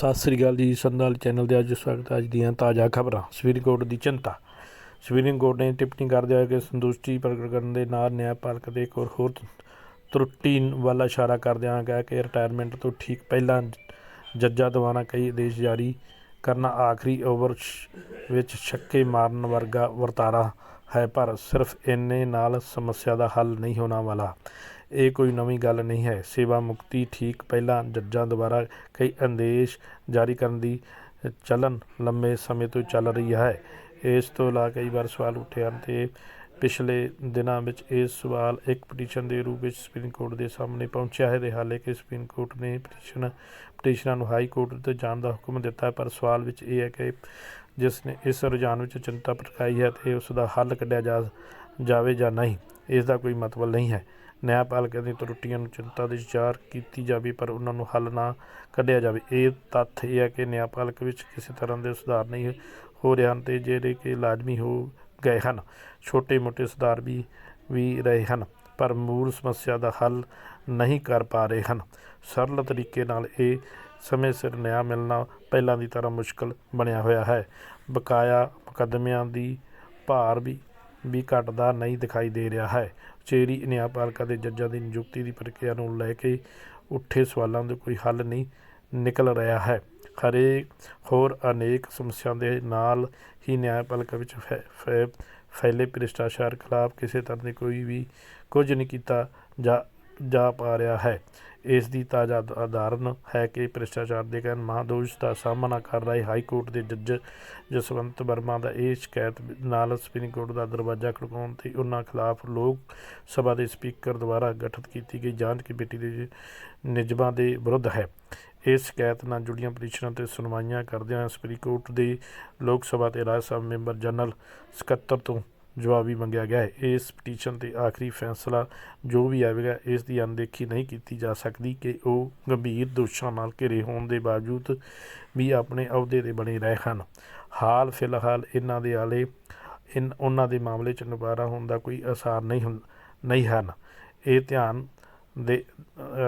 ਸਤਿ ਸ੍ਰੀ ਅਕਾਲ ਜੀ ਸੰਦਾਲ ਚੈਨਲ ਦੇ ਅੱਜ ਸਵਾਗਤ ਅੱਜ ਦੀਆਂ ਤਾਜ਼ਾ ਖਬਰਾਂ। ਸੁਪਰੀਮ ਕੋਰਟ ਦੀ ਚਿੰਤਾ। ਸੁਪਰੀਮ ਕੋਰਟ ਨੇ ਟਿੱਪਣੀ ਕਰਦੇ ਹੋਏ ਕਿ ਸੰਤੁਸ਼ਟੀ ਪ੍ਰਗਟ ਕਰਨ ਦੇ ਨਾਲ ਨਿਆਂਪਾਲਕ ਦੇ ਇੱਕ ਹੋਰ ਤਰੁੱਟੀ ਵੱਲ ਇਸ਼ਾਰਾ ਕਰਦਿਆਂ ਕਿਹਾ ਕਿ ਰਿਟਾਇਰਮੈਂਟ ਤੋਂ ਠੀਕ ਪਹਿਲਾਂ ਜੱਜਾਂ ਦੁਆਰਾ ਕਈ ਆਦੇਸ਼ ਜਾਰੀ ਕਰਨਾ ਆਖਰੀ ਓਵਰ ਵਿੱਚ ਛੱਕੇ ਮਾਰਨ ਵਰਗਾ ਵਰਤਾਰਾ ਹੈ, ਪਰ ਸਿਰਫ ਇੰਨੇ ਨਾਲ ਸਮੱਸਿਆ ਦਾ ਹੱਲ ਨਹੀਂ ਹੋਣਾ ਵਾਲਾ। ਇਹ ਕੋਈ ਨਵੀਂ ਗੱਲ ਨਹੀਂ ਹੈ। ਸੇਵਾ ਮੁਕਤੀ ਠੀਕ ਪਹਿਲਾਂ ਜੱਜਾਂ ਦੁਆਰਾ ਕਈ ਆਦੇਸ਼ ਜਾਰੀ ਕਰਨ ਦੀ ਚੱਲਣ ਲੰਮੇ ਸਮੇਂ ਤੋਂ ਚੱਲ ਰਹੀ ਹੈ। ਇਸ ਤੋਂ ਇਲਾਵਾ ਕਈ ਵਾਰ ਸਵਾਲ ਉੱਠੇ ਹਨ ਤੇ ਪਿਛਲੇ ਦਿਨਾਂ ਵਿੱਚ ਇਹ ਸਵਾਲ ਇੱਕ ਪਟੀਸ਼ਨ ਦੇ ਰੂਪ ਵਿੱਚ ਸੁਪਰੀਮ ਕੋਰਟ ਦੇ ਸਾਹਮਣੇ ਪਹੁੰਚਿਆ ਹੈ। ਤੇ ਹਾਲੇ ਕਿ ਸੁਪਰੀਮ ਕੋਰਟ ਨੇ ਪਟੀਸ਼ਨ, ਪਟੀਸ਼ਨਾਂ ਨੂੰ ਹਾਈ ਕੋਰਟ ਤੇ ਜਾਣ ਦਾ ਹੁਕਮ ਦਿੱਤਾ ਹੈ, ਪਰ ਸਵਾਲ ਵਿੱਚ ਇਹ ਹੈ ਕਿ ਜਿਸ ਨੇ ਇਸ ਰੁਝਾਨ ਵਿੱਚ ਚਿੰਤਾ ਪ੍ਰਗਟਾਈ ਹੈ ਤੇ ਉਸ ਦਾ ਹੱਲ ਕੱਢਿਆ ਜਾ ਜਾਵੇ ਜਾਂ ਨਹੀਂ, ਇਸ ਦਾ ਕੋਈ ਮਤਲਬ ਨਹੀਂ ਹੈ। ਨਿਆਂਪਾਲਕਾਂ ਦੀਆਂ ਤਰੁੱਟੀਆਂ ਨੂੰ ਚਿੰਤਾ ਦੀ ਵਿਚਾਰ ਕੀਤੀ ਜਾਵੇ, ਪਰ ਉਹਨਾਂ ਨੂੰ ਹੱਲ ਨਾ ਕੱਢਿਆ ਜਾਵੇ। ਇਹ ਤੱਥ ਇਹ ਹੈ ਕਿ ਨਿਆਂਪਾਲਕ ਵਿੱਚ ਕਿਸੇ ਤਰ੍ਹਾਂ ਦੇ ਸੁਧਾਰ ਨਹੀਂ ਹੋ ਰਹੇ ਹਨ ਤੇ ਜਿਹੜੇ ਕਿ ਲਾਜ਼ਮੀ ਹੋ ਗਏ ਹਨ, ਛੋਟੇ-ਮੋਟੇ ਸੁਧਾਰ ਵੀ ਵੀ ਰਹੇ ਹਨ, ਪਰ ਮੂਲ ਸਮੱਸਿਆ ਦਾ ਹੱਲ ਨਹੀਂ ਕਰ ਪਾ ਰਹੇ ਹਨ। ਸਰਲ ਤਰੀਕੇ ਨਾਲ ਇਹ ਸਮੇਂ ਸਿਰ ਨਿਆਂ ਮਿਲਣਾ ਪਹਿਲਾਂ ਦੀ ਤਰ੍ਹਾਂ ਮੁਸ਼ਕਲ ਬਣਿਆ ਹੋਇਆ ਹੈ। ਬਕਾਇਆ ਮੁਕੱਦਮਿਆਂ ਦੀ ਭਾਰ ਵੀ ਵੀ ਘਟਦਾ ਨਹੀਂ ਦਿਖਾਈ ਦੇ ਰਿਹਾ ਹੈ। ਉਚੇਰੀ ਨਿਆਂਪਾਲਕਾਂ ਦੇ ਜੱਜਾਂ ਦੀ ਨਿਯੁਕਤੀ ਦੀ ਪ੍ਰਕਿਰਿਆ ਨੂੰ ਲੈ ਕੇ ਉੱਠੇ ਸਵਾਲਾਂ ਦਾ ਕੋਈ ਹੱਲ ਨਹੀਂ ਨਿਕਲ ਰਿਹਾ ਹੈ। ਹਰੇ ਹੋਰ ਅਨੇਕ ਸਮੱਸਿਆ ਦੇ ਨਾਲ ਹੀ ਨਿਆਂਪਾਲਕਾਂ ਵਿੱਚ ਫੈ- ਫੈ- ਫੈਲੇ ਭ੍ਰਿਸ਼ਟਾਚਾਰ ਖਿਲਾਫ ਕਿਸੇ ਤਰ੍ਹਾਂ ਦੀ ਕੋਈ ਵੀ ਕੁਝ ਨਹੀਂ ਕੀਤਾ ਜਾ ਜਾ ਪਾ ਰਿਹਾ ਹੈ। ਇਸ ਦੀ ਤਾਜ਼ਾ ਉਦਾਹਰਨ ਹੈ ਕਿ ਭ੍ਰਿਸ਼ਟਾਚਾਰ ਦੇ ਕਾਰਨ ਮਹਾਦੋਸ਼ ਦਾ ਸਾਹਮਣਾ ਕਰ ਰਹੇ ਹਾਈ ਕੋਰਟ ਦੇ ਜੱਜ ਜਸਵੰਤ ਵਰਮਾ ਦਾ ਇਹ ਸ਼ਿਕਾਇਤ ਨਾਲ ਸੁਪਰੀਮ ਕੋਰਟ ਦਾ ਦਰਵਾਜ਼ਾ ਖੜਕਾਉਣ ਤੇ ਉਹਨਾਂ ਖਿਲਾਫ ਲੋਕ ਸਭਾ ਦੇ ਸਪੀਕਰ ਦੁਆਰਾ ਗਠਿਤ ਕੀਤੀ ਗਈ ਜਾਂਚ ਕਮੇਟੀ ਦੇ ਨਿਯਮਾਂ ਦੇ ਵਿਰੁੱਧ ਹੈ। ਇਸ ਸ਼ਿਕਾਇਤ ਨਾਲ ਜੁੜੀਆਂ ਪਟੀਸ਼ਨਾਂ ਤੇ ਸੁਣਵਾਈਆਂ ਕਰਦਿਆਂ ਸੁਪਰੀਮ ਕੋਰਟ ਦੇ ਲੋਕ ਸਭਾ ਤੇ ਰਾਜ ਸਭਾ ਮੈਂਬਰ ਜਨਰਲ ਸਕੱਤਰ ਤੋਂ ਜਵਾਬ ਵੀ ਮੰਗਿਆ ਗਿਆ ਹੈ। ਇਸ ਪਟੀਸ਼ਨ ਤੇ ਆਖਰੀ ਫੈਸਲਾ ਜੋ ਵੀ ਆਵੇਗਾ, ਇਸ ਦੀ ਅਣਦੇਖੀ ਨਹੀਂ ਕੀਤੀ ਜਾ ਸਕਦੀ ਕਿ ਉਹ ਗੰਭੀਰ ਦੋਸ਼ਾਂ ਨਾਲ ਘਿਰੇ ਹੋਣ ਦੇ ਬਾਵਜੂਦ ਵੀ ਆਪਣੇ ਅਹੁਦੇ ਤੇ ਬਣੇ ਰਹੇ ਹਨ। ਹਾਲ ਫਿਲਹਾਲ ਇਹਨਾਂ ਦੇ ਆਲੇ, ਇਨ, ਉਹਨਾਂ ਦੇ ਮਾਮਲੇ 'ਚ ਨਿਬਾਰਾ ਹੋਣ ਦਾ ਕੋਈ ਅਸਾਰ ਨਹੀਂ ਹੁੰ- ਨਹੀਂ ਹਨ। ਇਹ ਧਿਆਨ ਦੇ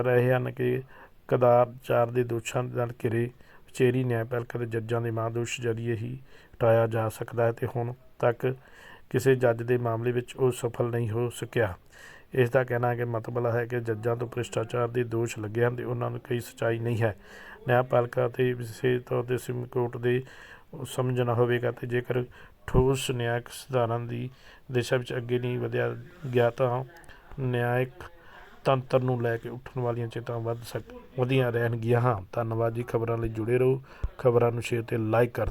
ਰਹੇ ਹਨ ਕਿ ਕਦਾਚਾਰ ਦੇ ਦੋਸ਼ਾਂ ਨਾਲ ਘਿਰੇ ਉਚੇਰੀ ਨਿਆਂਪਾਲਿਕਾ ਦੇ ਜੱਜਾਂ ਦੇ ਮਾਦੋਸ਼ ਜਰੀਏ ਹੀ ਹਟਾਇਆ ਜਾ ਸਕਦਾ ਹੈ ਤੇ ਹੁਣ ਤੱਕ ਕਿਸੇ ਜੱਜ ਦੇ ਮਾਮਲੇ ਵਿੱਚ ਉਹ ਸਫਲ ਨਹੀਂ ਹੋ ਸਕਿਆ। ਇਸ ਦਾ ਕਹਿਣਾ ਹੈ ਕਿ ਮਤਲਬ ਹੈ ਕਿ ਜੱਜਾਂ ਤੋਂ ਭ੍ਰਿਸ਼ਟਾਚਾਰ ਦੇ ਦੋਸ਼ ਲੱਗੇ ਹਨ ਤੇ ਉਹਨਾਂ ਨੂੰ ਕੋਈ ਸਚਾਈ ਨਹੀਂ ਹੈ। ਨਿਆਂਪਾਲਿਕਾ ਤੇ ਵਿਸ਼ੇਸ਼ ਤੌਰ ਤੇ ਸੁਪਰੀਮ ਕੋਰਟ ਦੇ ਸਮਝਣਾ ਹੋਵੇਗਾ ਤੇ ਜੇਕਰ ਠੋਸ ਨਿਆਇਕ ਸੁਧਾਰਨ ਦੀ ਦਿਸ਼ਾ ਵਿੱਚ ਅੱਗੇ ਨਹੀਂ ਵਧਿਆ ਗਿਆ ਤਾਂ ਨਿਆਇਕ ਤੰਤਰ ਨੂੰ ਲੈ ਕੇ ਉੱਠਣ ਵਾਲੀਆਂ ਚਿੰਤਾਵਾਂ ਵੱਧ ਸਕ, ਵਧੀਆਂ ਰਹਿਣਗੀਆਂ। ਹਾਂ, ਧੰਨਵਾਦ ਜੀ। ਖਬਰਾਂ ਲਈ ਜੁੜੇ ਰਹੋ। ਖਬਰਾਂ ਨੂੰ ਸ਼ੇਅਰ ਤੇ ਲਾਈਕ ਕਰ